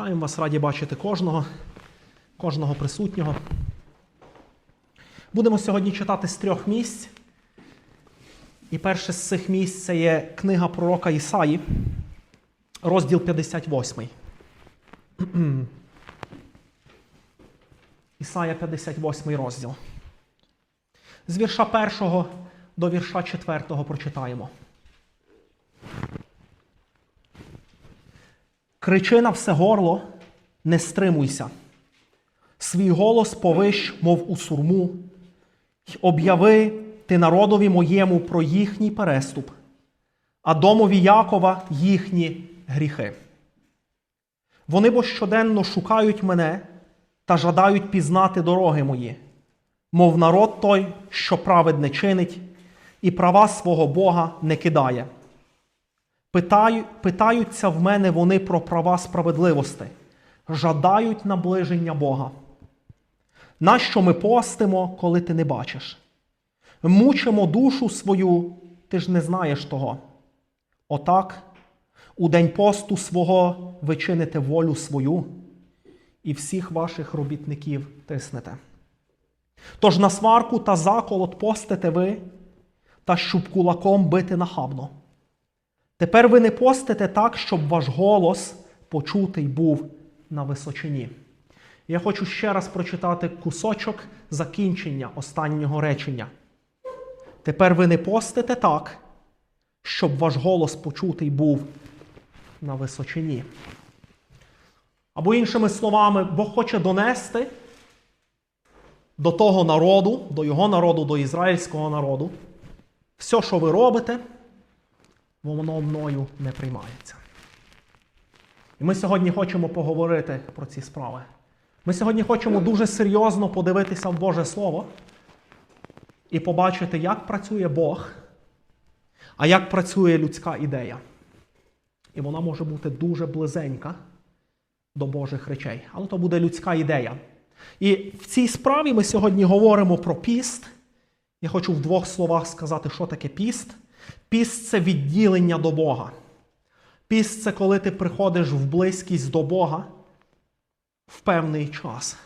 Вітаємо вас, раді бачити кожного, кожного присутнього. Будемо сьогодні читати з трьох місць. І перше з цих місць це є книга пророка Ісаї, розділ 58. Ісая 58 розділ. З вірша 1 до вірша 4 прочитаємо. Кричи на все горло, не стримуйся. Свій голос повищ, мов у сурму, й об'яви ти народові моєму про їхній переступ, а домові Якова їхні гріхи. Вони бо щоденно шукають мене та жадають пізнати дороги мої, мов народ той, що праведне чинить, і права свого Бога не кидає. Питаю, питаються в мене вони про права справедливості, жадають наближення Бога. Нащо ми постимо, коли ти не бачиш? Мучимо душу свою, ти ж не знаєш того. Отак, у день посту свого ви чините волю свою і всіх ваших робітників тиснете. Тож на сварку та заколот постите ви, та щоб кулаком бити нахабно. Тепер ви не постите так, щоб ваш голос почутий був на височині. Я хочу ще раз прочитати кусочок закінчення останнього речення. Тепер ви не постите так, щоб ваш голос почутий був на височині. Або іншими словами, Бог хоче донести до того народу, до його народу, до ізраїльського народу, все, що ви робите, воно мною не приймається. І ми сьогодні хочемо поговорити про ці справи. Ми сьогодні хочемо дуже серйозно подивитися в Боже Слово і побачити, як працює Бог, а як працює людська ідея. І вона може бути дуже близенька до Божих речей. Але то буде людська ідея. І в цій справі ми сьогодні говоримо про піст. Я хочу в двох словах сказати, що таке піст. Піст це відділення до Бога. Піст це коли ти приходиш в близькість до Бога в певний час,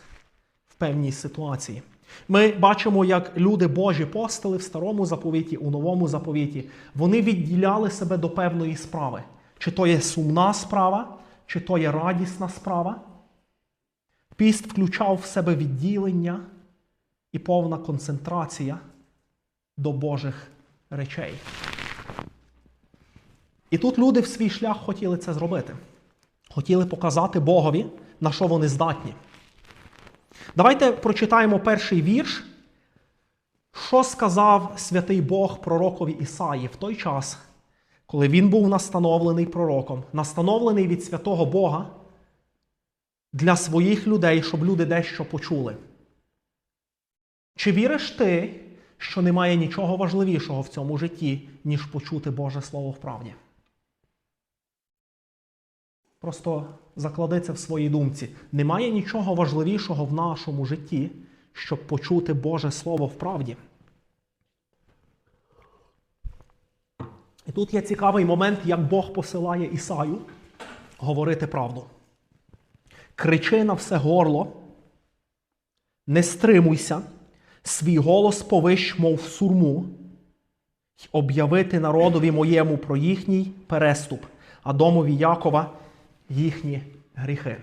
в певній ситуації. Ми бачимо, як люди Божі постили в старому заповіті, у новому заповіті. Вони відділяли себе до певної справи. Чи то є сумна справа, чи то є радісна справа. Піст включав в себе відділення і повна концентрація до Божих речей. І тут люди в свій шлях хотіли це зробити. Хотіли показати Богові, на що вони здатні. Давайте прочитаємо перший вірш, що сказав святий Бог пророкові Ісаї в той час, коли він був настановлений пророком, настановлений від святого Бога для своїх людей, щоб люди дещо почули. Чи віриш ти, що немає нічого важливішого в цьому житті, ніж почути Боже Слово в правді? Просто заклади в своїй думці. Немає нічого важливішого в нашому житті, щоб почути Боже Слово в правді. І тут є цікавий момент, як Бог посилає Ісаю говорити правду. Кричи на все горло, не стримуйся, свій голос повищ, мов сурму, й об'явити народові моєму про їхній переступ, а домові Якова їхні гріхи.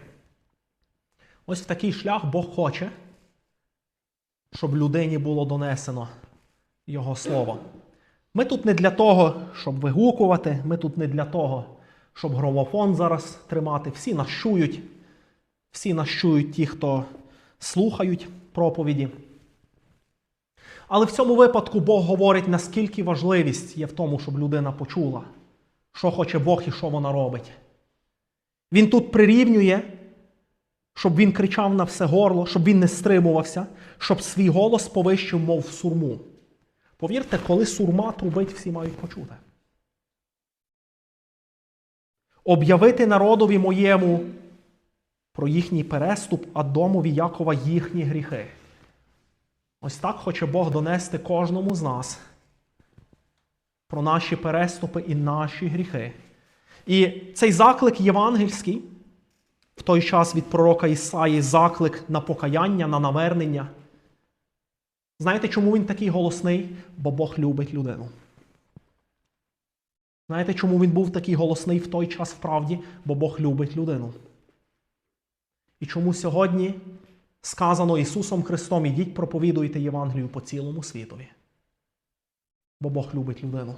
Ось в такий шлях Бог хоче, щоб людині було донесено Його Слово. Ми тут не для того, щоб вигукувати, ми тут не для того, щоб громофон зараз тримати. Всі нас чують, всі нас чують ті, хто слухають проповіді. Але в цьому випадку Бог говорить, наскільки важливість є в тому, щоб людина почула, що хоче Бог і що вона робить. Він тут прирівнює, щоб він кричав на все горло, щоб він не стримувався, щоб свій голос повищив, мов сурму. Повірте, коли сурма трубить, всі мають почути. Об'явити народові моєму про їхній переступ, а домові Якова їхні гріхи. Ось так хоче Бог донести кожному з нас про наші переступи і наші гріхи. І цей заклик євангельський в той час від пророка Ісаї заклик на покаяння, на навернення. Знаєте, чому він такий голосний? Бо Бог любить людину. Знаєте, чому він був такий голосний в той час в правді? Бо Бог любить людину. І чому сьогодні сказано Ісусом Христом, ідіть проповідуйте Євангелію по цілому світові. Бо Бог любить людину.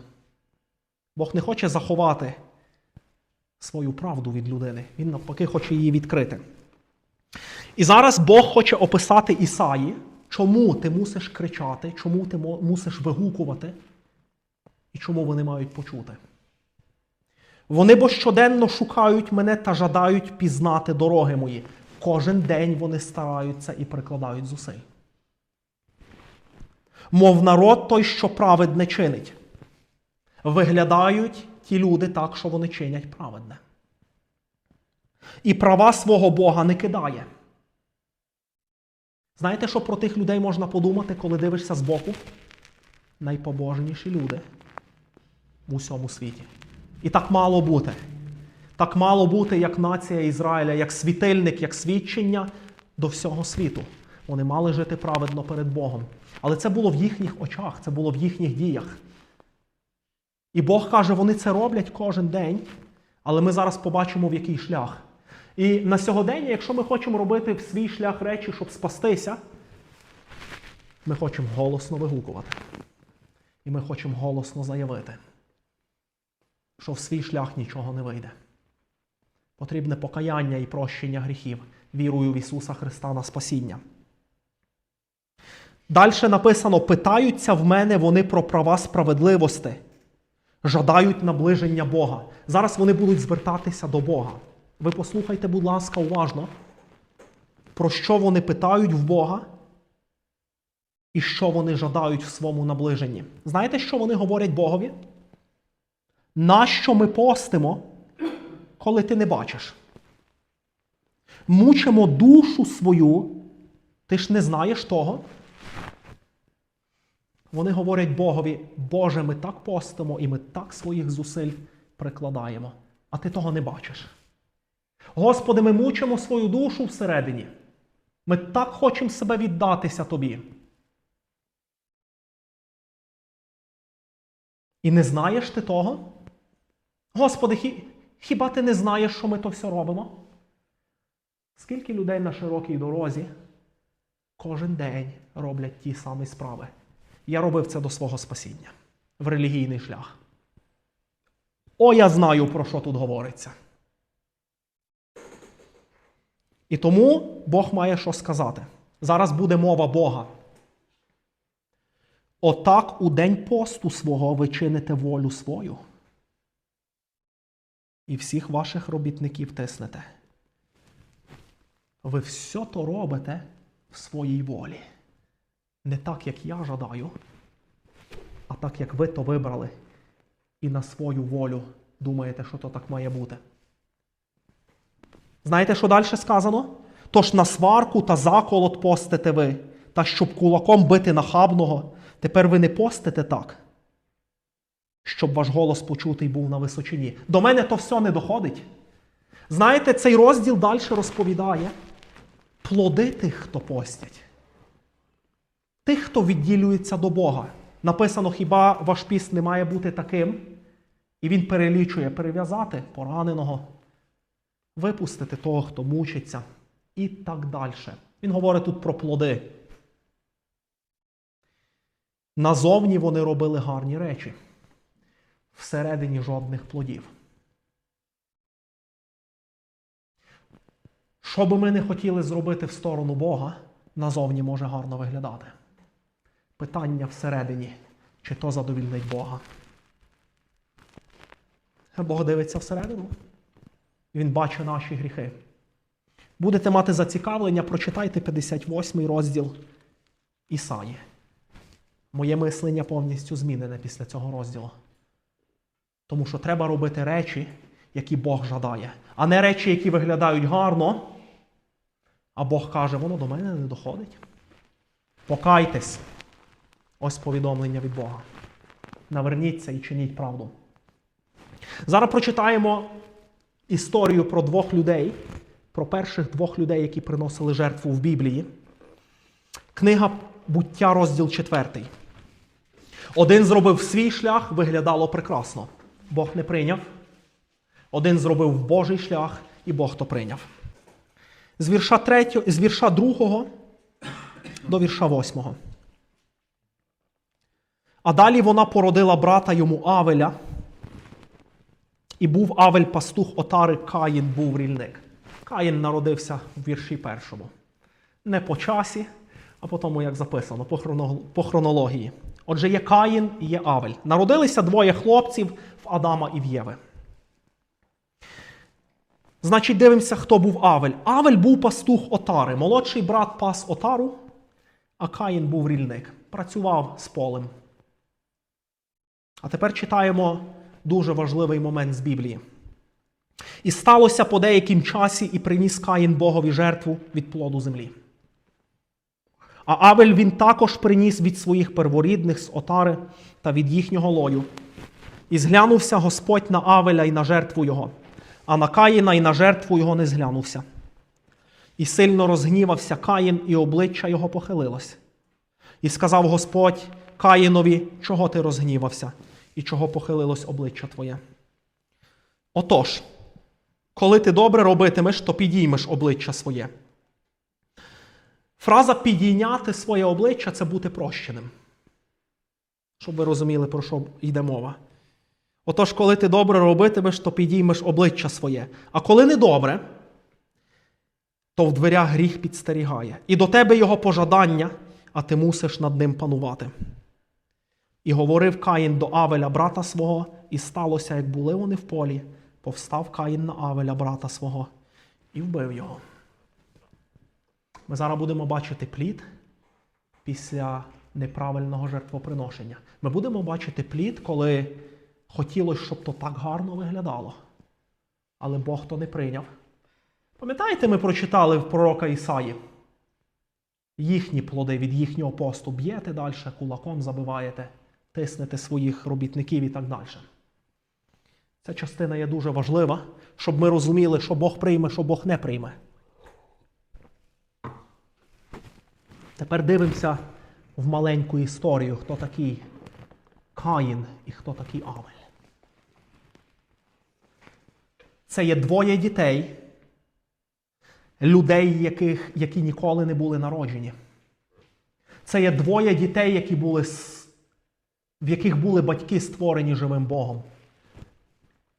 Бог не хоче заховати свою правду від людини. Він навпаки хоче її відкрити. І зараз Бог хоче описати Ісаї, чому ти мусиш кричати, чому ти мусиш вигукувати, і чому вони мають почути. Вони бо щоденно шукають мене та жадають пізнати дороги мої. Кожен день вони стараються і прикладають зусиль. Мов народ той, що праведне чинить. Виглядають ті люди так, що вони чинять праведне. І права свого Бога не кидає. Знаєте, що про тих людей можна подумати, коли дивишся збоку? Найпобожніші люди в усьому світі. І так мало бути. Так мало бути, як нація Ізраїля, як світильник, як свідчення до всього світу. Вони мали жити праведно перед Богом. Але це було в їхніх очах, це було в їхніх діях. І Бог каже, вони це роблять кожен день, але ми зараз побачимо, в який шлях. І на сьогодення, якщо ми хочемо робити в свій шлях речі, щоб спастися, ми хочемо голосно вигукувати. І ми хочемо голосно заявити, що в свій шлях нічого не вийде. Потрібне покаяння і прощення гріхів, вірою в Ісуса Христа на спасіння. Далі написано: питаються в мене вони про права справедливості, жадають наближення Бога. Зараз вони будуть звертатися до Бога. Ви послухайте, будь ласка, уважно, про що вони питають в Бога і що вони жадають в своєму наближенні. Знаєте, що вони говорять Богові? Нащо ми постимо, коли ти не бачиш? Мучимо душу свою, ти ж не знаєш того. Вони говорять Богові, Боже, ми так постимо і ми так своїх зусиль прикладаємо, а ти того не бачиш. Господи, ми мучимо свою душу всередині. Ми так хочемо себе віддатися Тобі. І не знаєш ти того? Господи, хіба ти не знаєш, що ми то все робимо? Скільки людей на широкій дорозі кожен день роблять ті самі справи? Я робив це до свого спасіння в релігійний шлях. О, я знаю, про що тут говориться. І тому Бог має що сказати. Зараз буде мова Бога. Отак у день посту свого ви чините волю свою. І всіх ваших робітників тиснете. Ви все то робите в своїй волі. Не так, як я жадаю, а так, як ви то вибрали, і на свою волю думаєте, що то так має бути. Знаєте, що далі сказано? Тож на сварку та заколот постите ви, та щоб кулаком бити нахабного, тепер ви не постите так, щоб ваш голос почутий був на височині. До мене то все не доходить. Знаєте, цей розділ далі розповідає плоди тих, хто постять. Тих, хто відділюється до Бога. Написано, хіба ваш піст не має бути таким? І він перелічує перев'язати пораненого, випустити того, хто мучиться, і так далі. Він говорить тут про плоди. Назовні вони робили гарні речі, всередині жодних плодів. Що би ми не хотіли зробити в сторону Бога, назовні може гарно виглядати. Питання всередині, чи то задовільнить Бога. Бог дивиться всередину. Він бачить наші гріхи. Будете мати зацікавлення, прочитайте 58 розділ Ісаї. Моє мислення повністю змінене після цього розділу. Тому що треба робити речі, які Бог жадає, а не речі, які виглядають гарно. А Бог каже, воно до мене не доходить. Покайтесь. Ось повідомлення від Бога. Наверніться і чиніть правду. Зараз прочитаємо історію про двох людей, про перших двох людей, які приносили жертву в Біблії. Книга буття, розділ 4. Один зробив свій шлях, виглядало прекрасно. Бог не прийняв. Один зробив Божий шлях, і Бог то прийняв. З вірша, 3, з вірша 2 до вірша 8. А далі вона породила брата йому Авеля, і був Авель пастух Отари, Каїн був рільник. Каїн народився в вірші першому. Не по часі, а по тому, як записано, по, хронології. Отже, є Каїн і є Авель. Народилися двоє хлопців в Адама і в Єви. Значить, дивимося, хто був Авель. Авель був пастух Отари. Молодший брат пас Отару, а Каїн був рільник. Працював з полем. А тепер читаємо дуже важливий момент з Біблії. І сталося по деяким часі, і приніс Каїн Богові жертву від плоду землі. А Авель він також приніс від своїх перворідних з отари та від їхнього лою. І зглянувся Господь на Авеля і на жертву його, а на Каїна і на жертву його не зглянувся. І сильно розгнівався Каїн, і обличчя його похилилось. І сказав Господь Каїнові, чого ти розгнівався, і чого похилилось обличчя твоє. Отож, коли ти добре робитимеш, то підіймеш обличчя своє. Фраза підійняти своє обличчя це бути прощеним. Щоб ви розуміли, про що йде мова. Отож, коли ти добре робитимеш, то підіймеш обличчя своє. А коли не добре, то в дверях гріх підстерігає. І до тебе його пожадання, а ти мусиш над ним панувати. І говорив Каїн до Авеля, брата свого, і сталося, як були вони в полі, повстав Каїн на Авеля, брата свого, і вбив його. Ми зараз будемо бачити плід після неправильного жертвоприношення. Ми будемо бачити плід, коли хотілося, щоб то так гарно виглядало. Але Бог то не прийняв. Пам'ятаєте, ми прочитали в пророка Ісаї? Їхні плоди від їхнього посту б'єте далі, кулаком забиваєте, тиснете своїх робітників і так далі. Ця частина є дуже важлива, щоб ми розуміли, що Бог прийме, що Бог не прийме. Тепер дивимося в маленьку історію, хто такий Каїн і хто такий Авель. Це є двоє дітей, людей, яких, які ніколи не були народжені. Це є двоє дітей, які були, в яких були батьки створені живим Богом.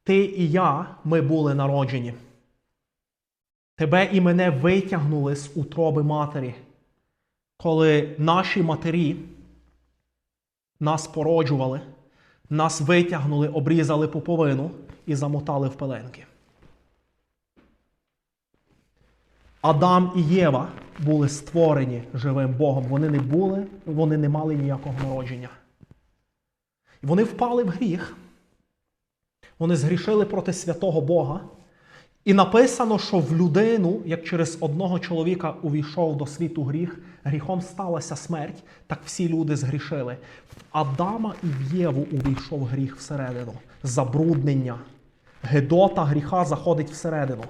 Ти і я, ми були народжені. Тебе і мене витягнули з утроби матері, коли наші матері нас породжували, нас витягнули, обрізали пуповину і замотали в пеленки. Адам і Єва були створені живим Богом. Вони не були, вони не мали ніякого народження. Вони впали в гріх. Вони згрішили проти святого Бога. І написано, що в людину, як через одного чоловіка увійшов до світу гріх, гріхом сталася смерть, так всі люди згрішили. В Адама і в Єву увійшов гріх всередину. Забруднення. Гедота гріха заходить всередину.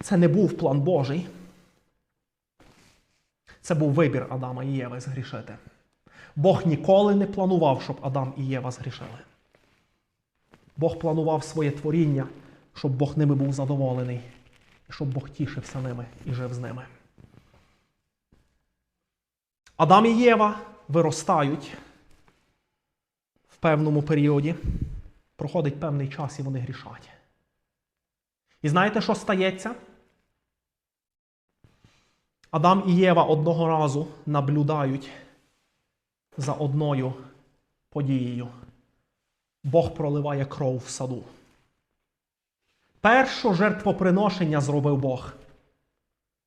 Це не був план Божий. Це був вибір Адама і Єви згрішити. Бог ніколи не планував, щоб Адам і Єва згрішили. Бог планував своє творіння, щоб Бог ними був задоволений, і щоб Бог тішився ними і жив з ними. Адам і Єва виростають в певному періоді, проходить певний час і вони грішать. І знаєте, що стається? Адам і Єва одного разу наблюдають за одною подією. Бог проливає кров в саду. Перше жертвоприношення зробив Бог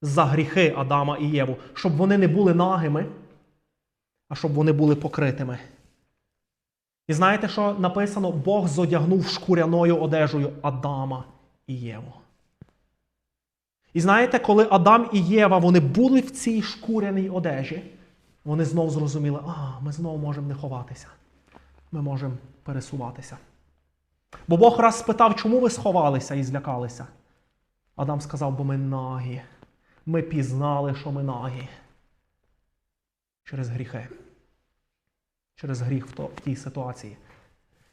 за гріхи Адама і Єву, щоб вони не були нагими, а щоб вони були покритими. І знаєте, що написано? Бог зодягнув шкуряною одежею Адама і Єву. І знаєте, коли Адам і Єва вони були в цій шкуряній одежі, вони знов зрозуміли, а, ми знову можемо не ховатися. Ми можемо пересуватися. Бо Бог раз спитав, чому ви сховалися і злякалися? Адам сказав, бо ми нагі. Ми пізнали, що ми нагі. Через гріхи. Через гріх в тій ситуації.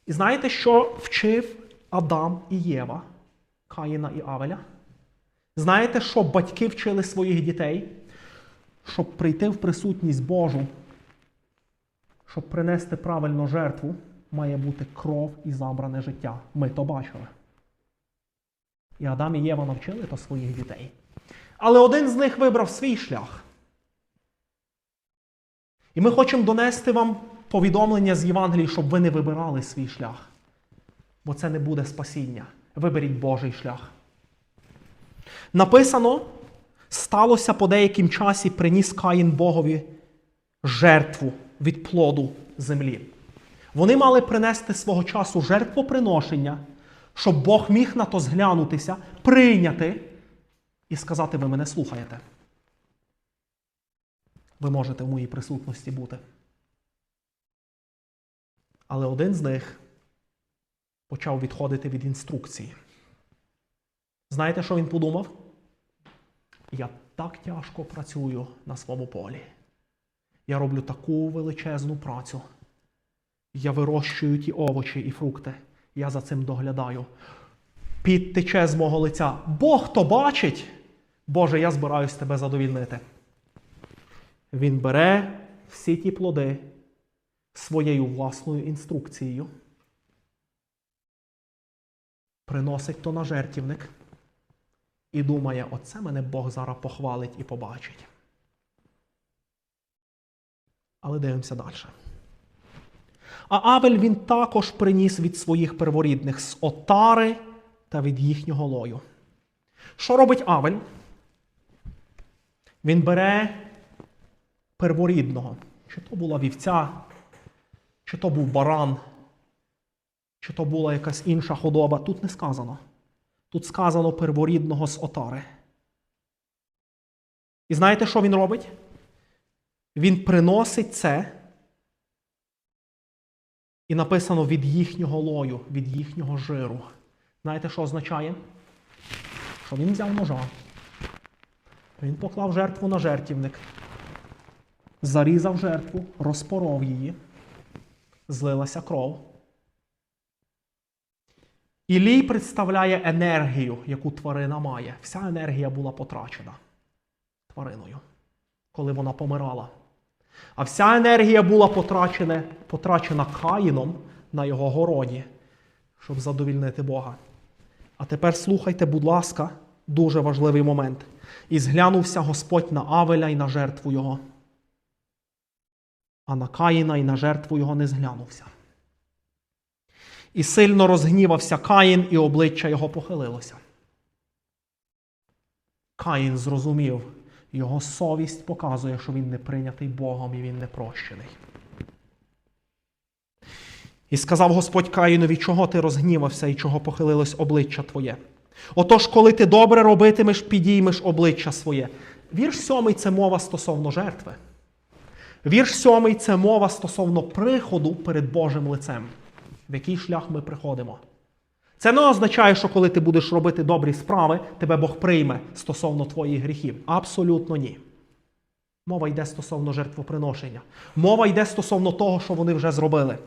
І знаєте, що вчив Адам і Єва, Каїна і Авеля? Знаєте, що батьки вчили своїх дітей? Щоб прийти в присутність Божу, щоб принести правильну жертву, має бути кров і забране життя. Ми то бачили. І Адам і Єва навчили то своїх дітей. Але один з них вибрав свій шлях. І ми хочемо донести вам повідомлення з Євангелії, щоб ви не вибирали свій шлях. Бо це не буде спасіння. Виберіть Божий шлях. Написано, сталося по деяким часі, приніс Каїн Богові жертву від плоду землі. Вони мали принести свого часу жертвоприношення, щоб Бог міг на то зглянутися, прийняти і сказати: ви мене слухаєте. Ви можете в моїй присутності бути. Але один з них почав відходити від інструкції. Знаєте, що він подумав? Я так тяжко працюю на своєму полі. Я роблю таку величезну працю. Я вирощую ті овочі і фрукти. Я за цим доглядаю. Під тече з мого лиця. Бог то бачить. Боже, я збираюсь тебе задовільнити. Він бере всі ті плоди своєю власною інструкцією, приносить то на жертівник і думає, оце мене Бог зараз похвалить і побачить. Але дивимося далі. А Авель він також приніс від своїх перворідних з отари та від їхнього лою. Що робить Авель? Він бере перворідного. Чи то була вівця, чи то був баран, чи то була якась інша худоба. Тут не сказано. Тут сказано перворідного з отари. І знаєте, що він робить? Він приносить це. І написано від їхнього лою, від їхнього жиру. Знаєте, що означає? Що він взяв ножа. Він поклав жертву на жертівник, зарізав жертву, розпоров її, злилася кров. І лій представляє енергію, яку тварина має. Вся енергія була потрачена твариною, коли вона помирала. А вся енергія була потрачена, потрачена Каїном на його городі, щоб задовільнити Бога. А тепер слухайте, будь ласка, дуже важливий момент. І зглянувся Господь на Авеля і на жертву його. А на Каїна і на жертву його не зглянувся. І сильно розгнівався Каїн, і обличчя його похилилося. Каїн зрозумів, його совість показує, що він не прийнятий Богом і він не прощений. І сказав Господь Каїнові, чого ти розгнівався і чого похилилось обличчя твоє. Отож, коли ти добре робитимеш, підіймеш обличчя своє. Вірш сьомий це мова стосовно жертви. Вірш сьомий це мова стосовно приходу перед Божим лицем, в який шлях ми приходимо. Це не означає, що коли ти будеш робити добрі справи, тебе Бог прийме стосовно твоїх гріхів. Абсолютно ні. Мова йде стосовно жертвоприношення. Мова йде стосовно того, що вони вже зробили.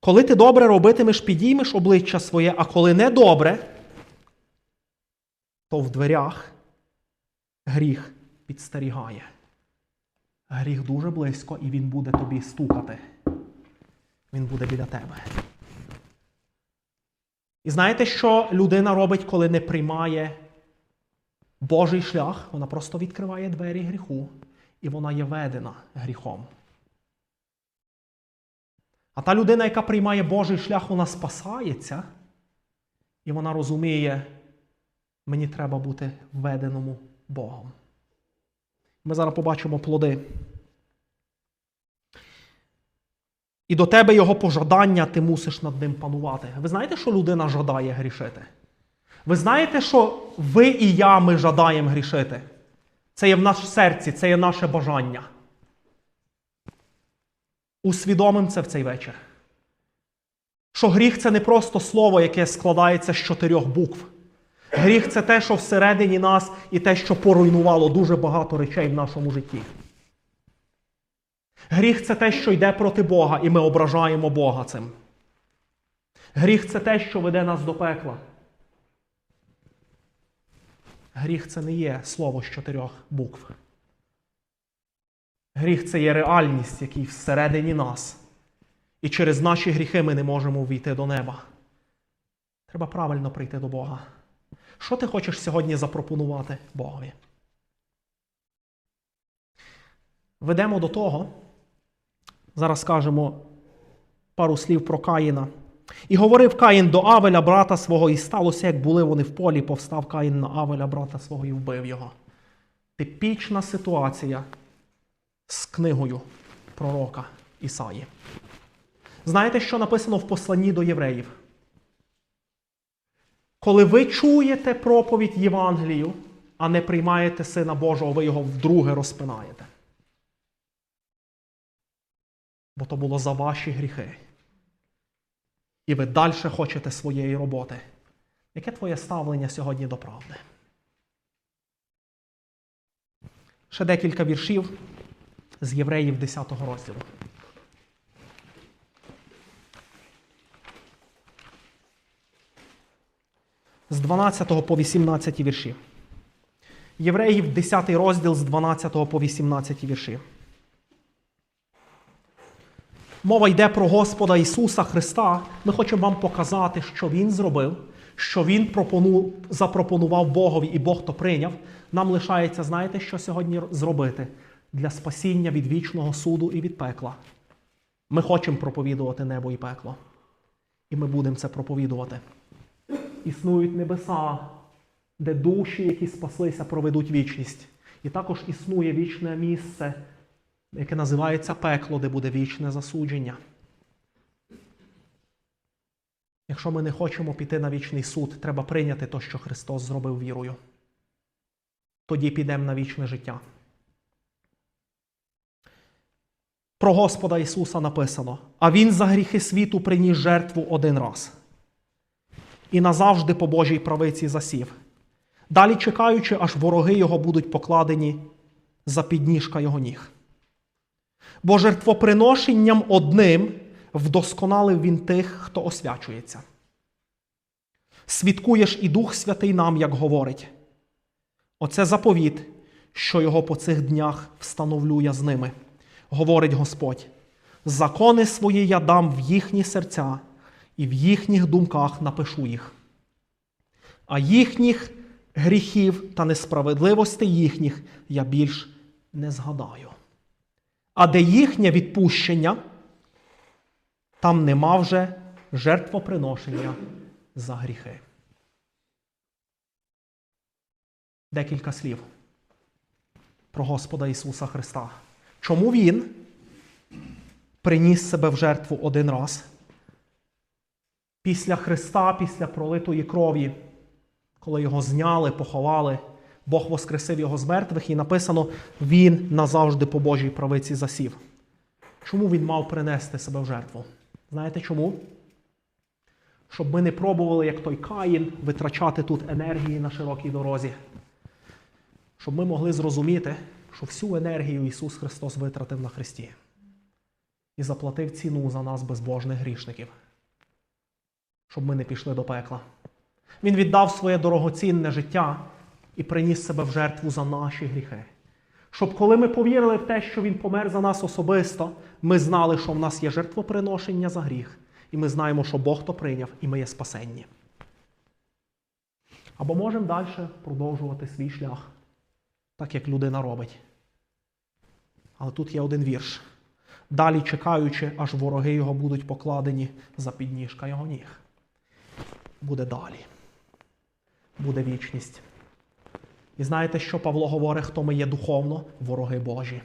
Коли ти добре робитимеш, підіймеш обличчя своє, а коли не добре, то в дверях гріх підстерігає. Гріх дуже близько, і він буде тобі стукати. Він буде біля тебе. І знаєте, що людина робить, коли не приймає Божий шлях? Вона просто відкриває двері гріху, і вона є ведена гріхом. А та людина, яка приймає Божий шлях, вона спасається, і вона розуміє, мені треба бути веденому Богом. Ми зараз побачимо плоди. І до тебе його пожадання, ти мусиш над ним панувати. Ви знаєте, що людина жадає грішити? Ви знаєте, що ви і я ми жадаємо грішити? Це є в нашому серці, це є наше бажання. Усвідомим це в цей вечір. Що гріх це не просто слово, яке складається з чотирьох букв. Гріх це те, що всередині нас, і те, що поруйнувало дуже багато речей в нашому житті. Гріх це те, що йде проти Бога, і ми ображаємо Бога цим. Гріх це те, що веде нас до пекла. Гріх це не є слово з чотирьох букв. Гріх це є реальність, який всередині нас. І через наші гріхи ми не можемо війти до неба. Треба правильно прийти до Бога. Що ти хочеш сьогодні запропонувати Богові? Ведемо до того. Зараз скажемо пару слів про Каїна. І говорив Каїн до Авеля, брата свого, і сталося, як були вони в полі, повстав Каїн на Авеля, брата свого, і вбив його. Типічна ситуація з книгою пророка Ісаї. Знаєте, що написано в посланні до євреїв? Коли ви чуєте проповідь Євангелію, а не приймаєте Сина Божого, ви його вдруге розпинаєте. Бо то було за ваші гріхи. І ви далі хочете своєї роботи. Яке твоє ставлення сьогодні до правди? Ще декілька віршів з євреїв 10 розділу. З 12 по 18 вірші. Євреїв 10 розділ з 12 по 18 вірші. Мова йде про Господа Ісуса Христа. Ми хочемо вам показати, що Він зробив, що Він пропону... запропонував Богові і Бог то прийняв. Нам лишається, знаєте, що сьогодні зробити для спасіння від вічного суду і від пекла. Ми хочемо проповідувати небо і пекло. І ми будемо це проповідувати. Існують небеса, де душі, які спаслися, проведуть вічність. І також існує вічне місце, яке називається пекло, де буде вічне засудження. Якщо ми не хочемо піти на вічний суд, треба прийняти те, що Христос зробив вірою. Тоді підемо на вічне життя. Про Господа Ісуса написано: а Він за гріхи світу приніс жертву один раз. І назавжди по Божій правиці засів. Далі чекаючи, аж вороги його будуть покладені за підніжка його ніг. Бо жертвоприношенням одним вдосконалив він тих, хто освячується. Свідкуєш і Дух Святий нам, як говорить. Оце заповіт, що його по цих днях встановлю я з ними, говорить Господь. Закони свої я дам в їхні серця, і в їхніх думках напишу їх. А їхніх гріхів та несправедливостей їхніх я більш не згадаю. А де їхнє відпущення, там нема вже жертвоприношення за гріхи. Декілька слів про Господа Ісуса Христа. Чому Він приніс себе в жертву один раз? Після Христа, після пролитої крові, коли його зняли, поховали, Бог воскресив його з мертвих, і написано, Він назавжди по Божій правиці засів. Чому він мав принести себе в жертву? Знаєте чому? Щоб ми не пробували, як той Каїн, витрачати тут енергії на широкій дорозі. Щоб ми могли зрозуміти, що всю енергію Ісус Христос витратив на Христі і заплатив ціну за нас безбожних грішників, щоб ми не пішли до пекла. Він віддав своє дорогоцінне життя і приніс себе в жертву за наші гріхи. Щоб коли ми повірили в те, що Він помер за нас особисто, ми знали, що в нас є жертвоприношення за гріх, і ми знаємо, що Бог то прийняв, і ми є спасенні. Або можемо далі продовжувати свій шлях, так як людина робить. Але тут є один вірш. Далі чекаючи, аж вороги його будуть покладені за підніжка його ніг. Буде далі. Буде вічність. І знаєте, що Павло говорить, хто ми є духовно? Вороги Божі.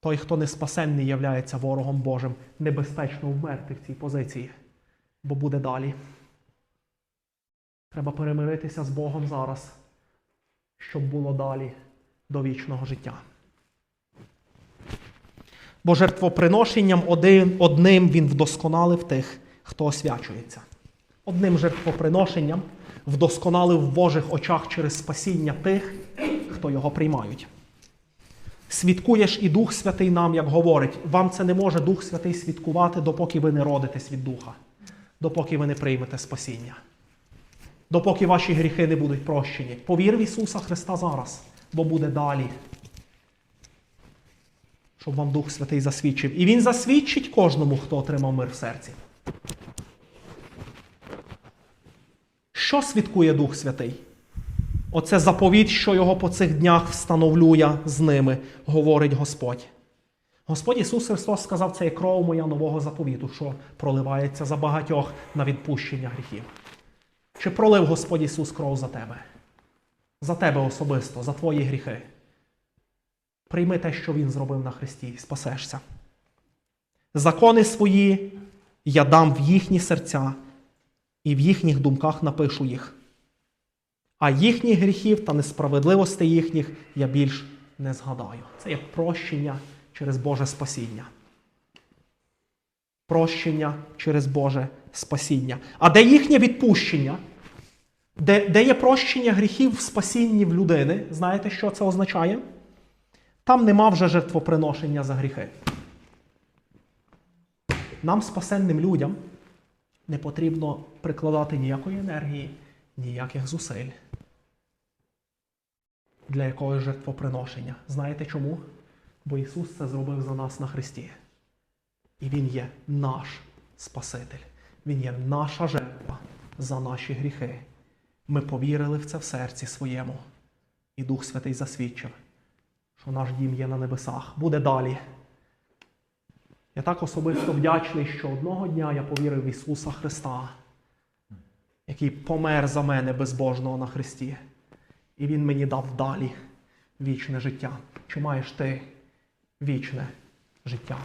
Той, хто не спасенний, являється ворогом Божим, небезпечно вмерти в цій позиції, бо буде далі. Треба перемиритися з Богом зараз, щоб було далі до вічного життя. Бо жертвоприношенням один, одним він вдосконалив тих, хто освячується. Одним жертвоприношенням вдосконалив в Божих очах через спасіння тих, хто його приймають. Свідкуєш і Дух Святий нам, як говорить, вам це не може Дух Святий свідкувати, допоки ви не родитесь від Духа, допоки ви не приймете спасіння, допоки ваші гріхи не будуть прощені. Повір в Ісуса Христа зараз, бо буде далі. Щоб вам Дух Святий засвідчив. І Він засвідчить кожному, хто отримав мир в серці. Що свідкує Дух Святий? Оце заповідь, що його по цих днях встановлю я з ними, говорить Господь. Господь Ісус Христос сказав, це є кров моя нового заповіту, що проливається за багатьох на відпущення гріхів. Чи пролив Господь Ісус кров за тебе? За тебе особисто, за твої гріхи. Прийми те, що Він зробив на Христі, і спасешся. Закони свої я дам в їхні серця, і в їхніх думках напишу їх. А їхніх гріхів та несправедливостей їхніх я більш не згадаю. Це є прощення через Боже спасіння. Прощення через Боже спасіння. А де їхнє відпущення? Де, де є прощення гріхів в спасінні в людини? Знаєте, що це означає? Там нема вже жертвоприношення за гріхи. Нам, спасенним людям, не потрібно прикладати ніякої енергії, ніяких зусиль для якогось жертвоприношення. Знаєте чому? Бо Ісус це зробив за нас на Христі. І Він є наш Спаситель. Він є наша жертва за наші гріхи. Ми повірили в це в серці своєму. І Дух Святий засвідчив, що наш дім є на небесах. Буде далі. Я так особисто вдячний, що одного дня я повірив в Ісуса Христа, який помер за мене безбожного на Христі. І Він мені дав далі вічне життя. Чи маєш ти вічне життя?